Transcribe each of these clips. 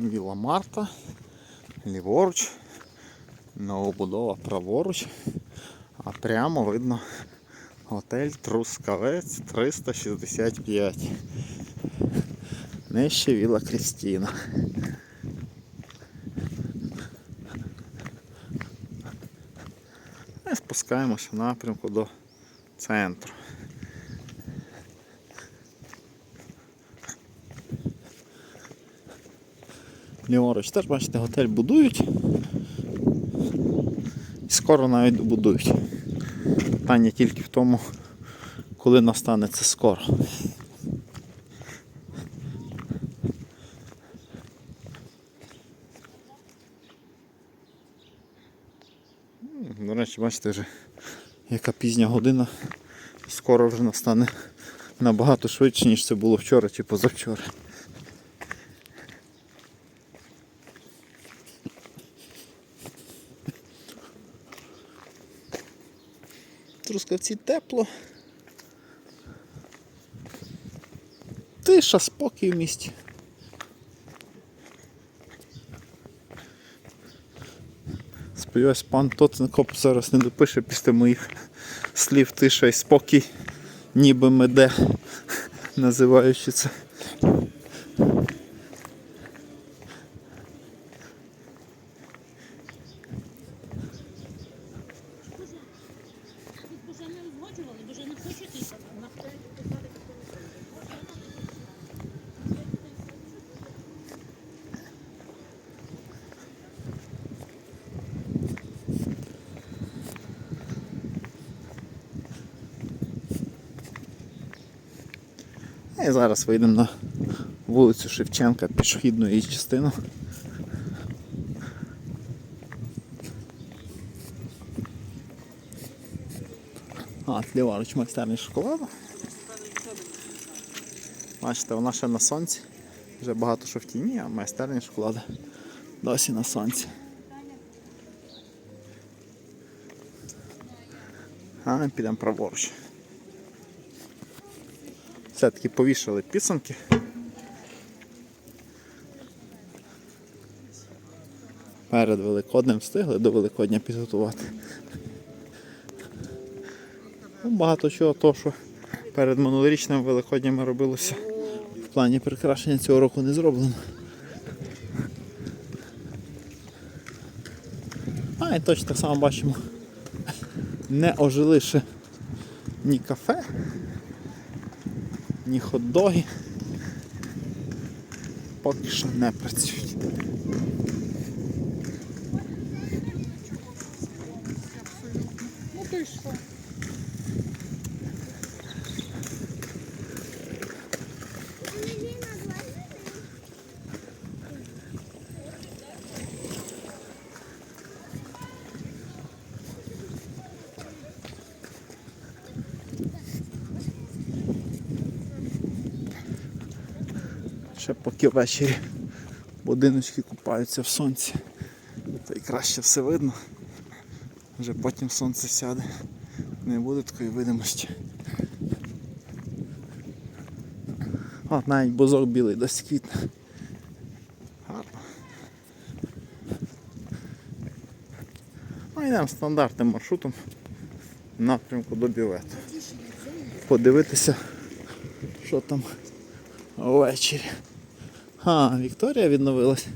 Віла Марта. Ліворуч. Новобудова праворуч. А прямо видно готель Трускавець 365. Нижче Віла Крістіна. І спускаємося в напрямку до центру. Ліворуч теж бачите, готель будують. І скоро навіть добудують. Питання тільки в тому, коли настане це скоро. До речі, бачите вже, яка пізня година. Скоро вже настане набагато швидше, ніж це було вчора чи позавчора. Трускавці тепло. Тиша, спокій в місті. Сподіваюсь, пан Тоценкоп зараз не допише після моїх слів тиша і спокій, ніби меде, називаючи це. Тут вже не узгоджували, бо вже не хочуть їхати. І зараз вийдемо на вулицю Шевченка, пішохідну її частину. А, ліворуч майстерня шоколаду. Бачите, вона ще на сонці. Вже багато що в тіні, а майстерня шоколаду досі на сонці. А підемо праворуч. Все-таки повішали підсумки. Перед Великоднем встигли до Великодня підготувати. Ну, багато чого того, що перед минулорічним Великоднями робилося в плані прикрашення цього року не зроблено. А, і точно так само бачимо. Не ожили ще ні кафе, ні хот-доги. Поки що не працюють. Ну то й що? Ще поки ввечері будиночки купаються в сонці. Та й краще все видно. Вже потім сонце сяде. Не буде такої видимості. От навіть бузок білий досить квітне. Гарно. Ну, йдемо стандартним маршрутом в напрямку до бювету. Подивитися, що там ввечері. А, Вікторія відновилась.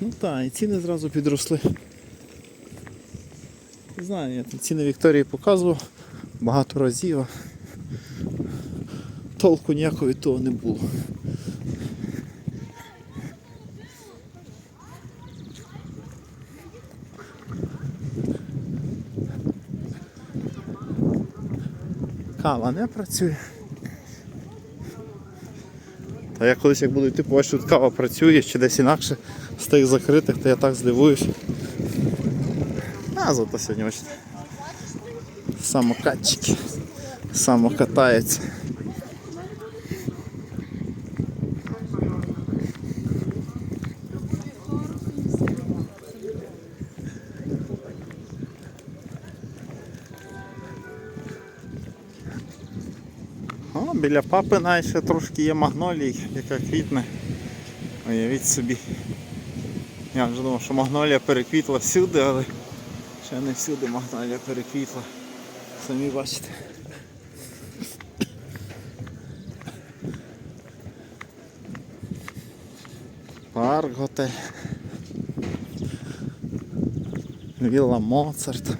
Ну так, і ціни зразу підросли. Не знаю, я там ціни Вікторії показував багато разів. Толку ніякого від того не було. Кава не працює. Та я колись як буду йти, побачу, тут кава працює чи десь інакше з тих закритих, то я так здивуюсь. А зато сьогодні бачите. Самокатчики. Самокатаються. Біля папи навіть ще трошки є магнолій, яка квітне. Уявіть собі. Я вже думав, що магнолія переквітла всюди, але ще не всюди магнолія переквітла. Самі бачите. Парк готель. Вілла Моцарт.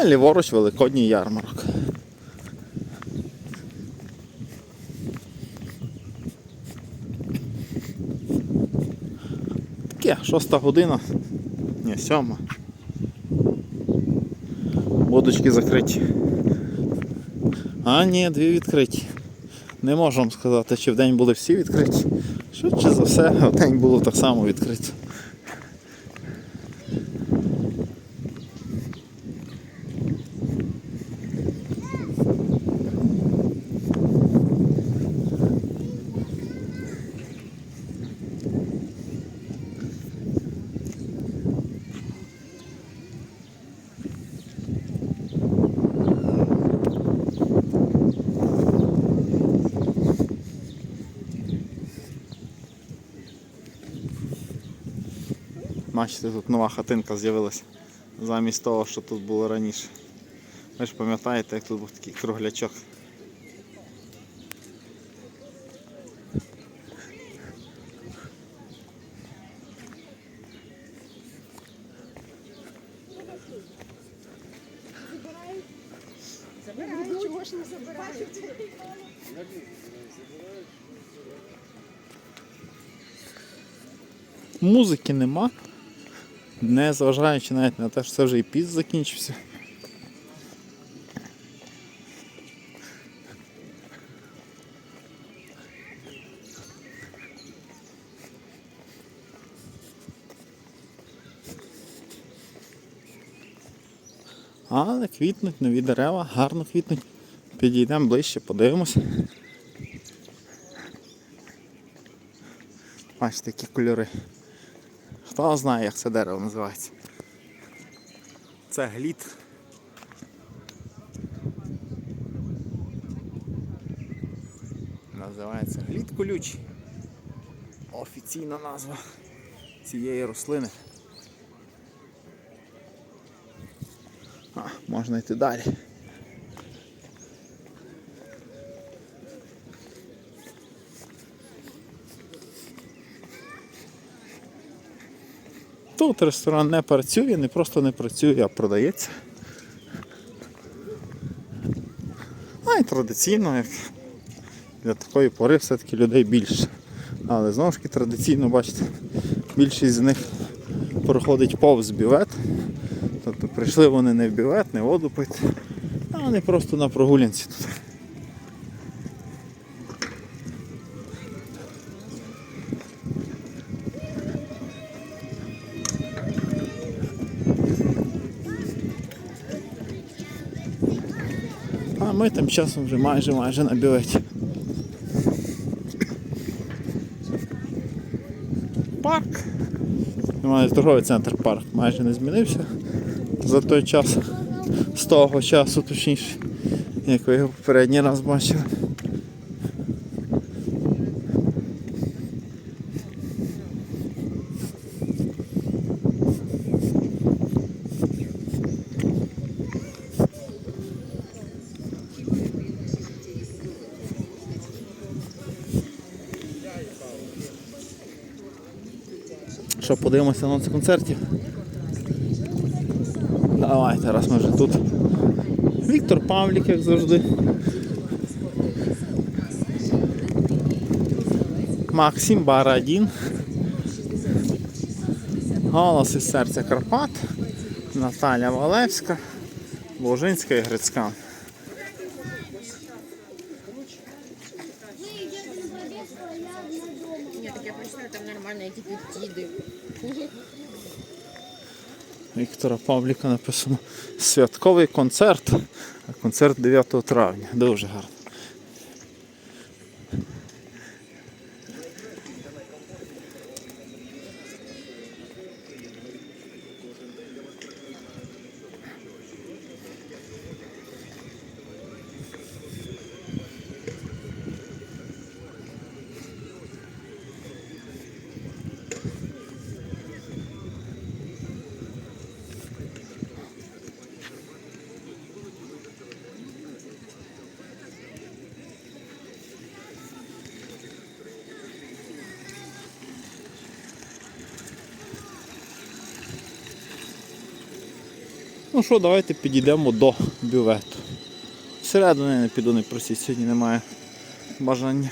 А ліворуч великодній ярмарок. Таке, шоста година. Ні, сьома. Будочки закриті. А, ні, дві відкриті. Не можу вам сказати, чи в день були всі відкриті. Швидше за все, в день було так само відкрито. Бачите, тут нова хатинка з'явилася замість того, що тут було раніше. Ви ж пам'ятаєте, як тут був такий круглячок. Чого ж не забирають? Музики нема. Не зважаючи навіть на те, що це вже і піс закінчився. Але квітнуть нові дерева, гарно квітнуть. Підійдемо ближче, подивимося. Бачите, які кольори. Хто знає, як це дерево називається? Це глід. Називається глід колючий. Офіційна назва цієї рослини. А, можна йти далі. Тут ресторан не працює, не просто не працює, а продається. А й традиційно, як для такої пори все-таки людей більше. Але знову ж таки традиційно, бачите, більшість з них проходить повз бювет. Тобто прийшли вони не в бювет, не воду пити, а вони просто на прогулянці тут. А ми тим часом вже майже майже на білеті. Парк. Немає торговий центр парк майже не змінився за той час, з того часу точніше, як ви його попередній раз бачили. Що, подивимося на це концертів? Давайте, раз ми вже тут. Віктор Павлік, як завжди. Максим Барадін. Голос із серця Карпат. Наталя Валевська, Божинська і Грицька. Так я прийшла, там нормально, які пептиди. Віктора Павліка написано святковий концерт. Концерт 9 травня. Дуже гарно. Ну що, давайте підійдемо до бювету. Всередину я не піду, не просіть, сьогодні немає бажання.